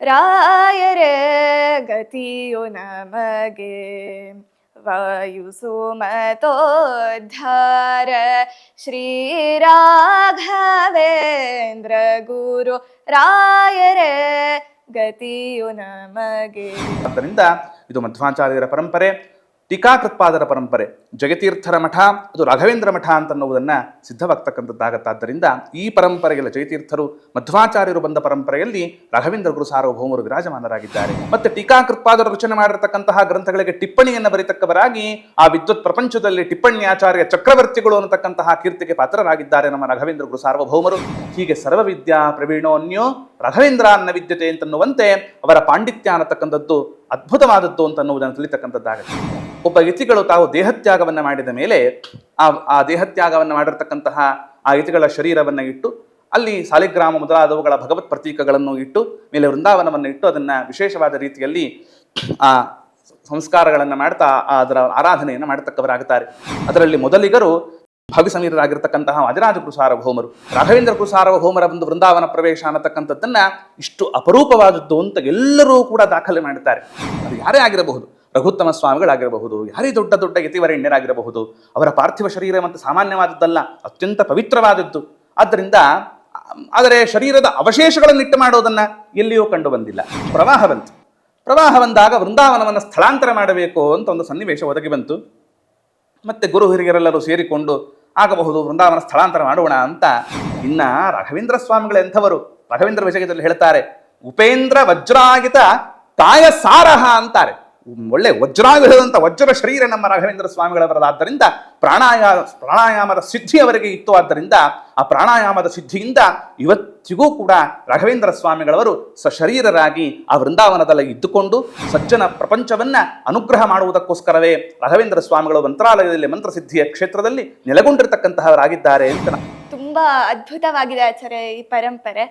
ರಾಯರೇ ಗತಿಯು ನಮಗೆ. ವಾಯು ಸುಮತೋದ್ಧಾರ. ಶ್ರೀರಾಘವೇಂದ್ರ ಗುರು ರಾಯರೆ ಗತಿಯು ನಮಗೆ. ಆದ್ದರಿಂದ ಇದು ಮಧ್ವಾಚಾರ್ಯರ ಪರಂಪರೆ. ಟೀಕಾಕೃತ್ಪಾದರ ಪರಂಪರೆ ಜಗತೀರ್ಥರ ಮಠ ಅದು ರಾಘವೇಂದ್ರ ಮಠ ಅಂತನ್ನುವುದನ್ನು ಸಿದ್ಧವಾಗ್ತಕ್ಕಂಥದ್ದಾಗತ್ತಾದ್ದರಿಂದ ಈ ಪರಂಪರೆಗೆಲ್ಲ ಜಯತೀರ್ಥರು, ಮಧ್ವಾಚಾರ್ಯರು ಬಂದ ಪರಂಪರೆಯಲ್ಲಿ ರಾಘವೇಂದ್ರ ಗುರು ಸಾರ್ವಭೌಮರು ವಿರಾಜಮಾನರಾಗಿದ್ದಾರೆ. ಮತ್ತು ಟೀಕಾಕೃತ್ಪಾದರು ರಚನೆ ಮಾಡಿರತಕ್ಕಂತಹ ಗ್ರಂಥಗಳಿಗೆ ಟಿಪ್ಪಣಿಯನ್ನು ಬರೀತಕ್ಕವರಾಗಿ ಆ ವಿದ್ವತ್ ಪ್ರಪಂಚದಲ್ಲಿ ಟಿಪ್ಪಣ್ಯಾಚಾರ್ಯ ಚಕ್ರವರ್ತಿಗಳು ಅನ್ನತಕ್ಕಂತಹ ಕೀರ್ತಿಗೆ ಪಾತ್ರರಾಗಿದ್ದಾರೆ ನಮ್ಮ ರಾಘವೇಂದ್ರ ಗುರು ಸಾರ್ವಭೌಮರು. ಹೀಗೆ ಸರ್ವವಿದ್ಯಾ ಪ್ರವೀಣೋನ್ಯೋ ರಾಘವೇಂದ್ರ ಅನ್ನ ವಿದ್ಯತೆ ಅಂತನ್ನುವಂತೆ ಅವರ ಪಾಂಡಿತ್ಯ ಅನ್ನತಕ್ಕಂಥದ್ದು ಅದ್ಭುತವಾದದ್ದು ಅಂತನ್ನುವುದನ್ನು ತಿಳಿತಕ್ಕಂಥದ್ದಾಗುತ್ತೆ ಒಬ್ಬ ಯತಿಗಳು ತಾವು ದೇಹತ್ಯಾಗವನ್ನು ಮಾಡಿದ ಮೇಲೆ ಆ ಆ ದೇಹತ್ಯಾಗವನ್ನು ಮಾಡಿರ್ತಕ್ಕಂತಹ ಆ ಯತಿಗಳ ಶರೀರವನ್ನು ಇಟ್ಟು, ಅಲ್ಲಿ ಸಾಲಿಗ್ರಾಮ ಮೊದಲಾದವುಗಳ ಭಗವತ್ ಪ್ರತೀಕಗಳನ್ನು ಇಟ್ಟು, ಮೇಲೆ ವೃಂದಾವನವನ್ನು ಇಟ್ಟು ಅದನ್ನು ವಿಶೇಷವಾದ ರೀತಿಯಲ್ಲಿ ಆ ಸಂಸ್ಕಾರಗಳನ್ನು ಮಾಡ್ತಾ ಅದರ ಆರಾಧನೆಯನ್ನು ಮಾಡತಕ್ಕವರಾಗುತ್ತಾರೆ ಅದರಲ್ಲಿ ಮೊದಲಿಗರು ಭವಿ ಸಮೀರರಾಗಿರ್ತಕ್ಕಂತಹ ವಾದಿರಾಜ ಸಾರ್ವಭೌಮರು ರಾಘವೇಂದ್ರ ಸಾರ್ವಭೌಮರ ಒಂದು ವೃಂದಾವನ ಪ್ರವೇಶ ಅನ್ನತಕ್ಕಂಥದ್ದನ್ನ ಇಷ್ಟು ಅಪರೂಪವಾದದ್ದು ಅಂತ ಎಲ್ಲರೂ ಕೂಡ ದಾಖಲೆ ಮಾಡುತ್ತಾರೆ ಅದು ಯಾರೇ ಆಗಿರಬಹುದು. ರಘುತ್ತಮ ಸ್ವಾಮಿಗಳಾಗಿರಬಹುದು ಯಾರೇ ದೊಡ್ಡ ದೊಡ್ಡ ಯತಿವರೆಣ್ಯರಾಗಿರಬಹುದು ಅವರ ಪಾರ್ಥಿವ ಶರೀರ ಮತ್ತು ಸಾಮಾನ್ಯವಾದದ್ದಲ್ಲ, ಅತ್ಯಂತ ಪವಿತ್ರವಾದದ್ದು. ಆದ್ದರಿಂದ, ಆದರೆ ಶರೀರದ ಅವಶೇಷಗಳನ್ನಿಟ್ಟು ಮಾಡೋದನ್ನು ಎಲ್ಲಿಯೂ ಕಂಡು ಬಂದಿಲ್ಲ. ಪ್ರವಾಹ ಬಂತು. ಪ್ರವಾಹ ಬಂದಾಗ ವೃಂದಾವನವನ್ನು ಸ್ಥಳಾಂತರ ಮಾಡಬೇಕು ಅಂತ ಒಂದು ಸನ್ನಿವೇಶ ಒದಗಿ ಬಂತು. ಮತ್ತೆ ಗುರು ಹಿರಿಯರೆಲ್ಲರೂ ಸೇರಿಕೊಂಡು ಆಗಬಹುದು, ವೃಂದಾವನ ಸ್ಥಳಾಂತರ ಮಾಡೋಣ ಅಂತ ಇನ್ನ ರಾಘವೇಂದ್ರ ಸ್ವಾಮಿಗಳು ಎಂಥವರು? ರಾಘವೇಂದ್ರ ವಿಷಯದಲ್ಲಿ ಹೇಳ್ತಾರೆ, ಉಪೇಂದ್ರ ವಜ್ರಾಗಿತ ತಾಯ ಸಾರಹ ಅಂತಾರೆ. ಒಳ್ಳೆ ವಜ್ರಾಯುಧದಂಥ ವಜ್ರ ಶರೀರ ನಮ್ಮ ರಾಘವೇಂದ್ರ ಸ್ವಾಮಿಗಳವರದಾದ್ದರಿಂದ ಪ್ರಾಣಾಯಾಮ ಪ್ರಾಣಾಯಾಮದ ಸಿದ್ಧಿ ಅವರಿಗೆ ಇತ್ತು. ಆದ್ದರಿಂದ ಆ ಪ್ರಾಣಾಯಾಮದ ಸಿದ್ಧಿಯಿಂದ ಇವತ್ತಿಗೂ ಕೂಡ ರಾಘವೇಂದ್ರ ಸ್ವಾಮಿಗಳವರು ಸಶರೀರರಾಗಿ ಆ ವೃಂದಾವನದಲ್ಲಿ ಇದ್ದುಕೊಂಡು ಸಜ್ಜನ ಪ್ರಪಂಚವನ್ನು ಅನುಗ್ರಹ ಮಾಡುವುದಕ್ಕೋಸ್ಕರವೇ ರಾಘವೇಂದ್ರ ಸ್ವಾಮಿಗಳು ಮಂತ್ರಾಲಯದಲ್ಲಿ ಮಂತ್ರಸಿದ್ಧಿಯ ಕ್ಷೇತ್ರದಲ್ಲಿ ನೆಲೆಗೊಂಡಿರ್ತಕ್ಕಂತಹವರಾಗಿದ್ದಾರೆ ಅಂತ ತುಂಬ ಅದ್ಭುತವಾಗಿದೆ ಆಚಾರ್ಯ ಈ ಪರಂಪರೆ.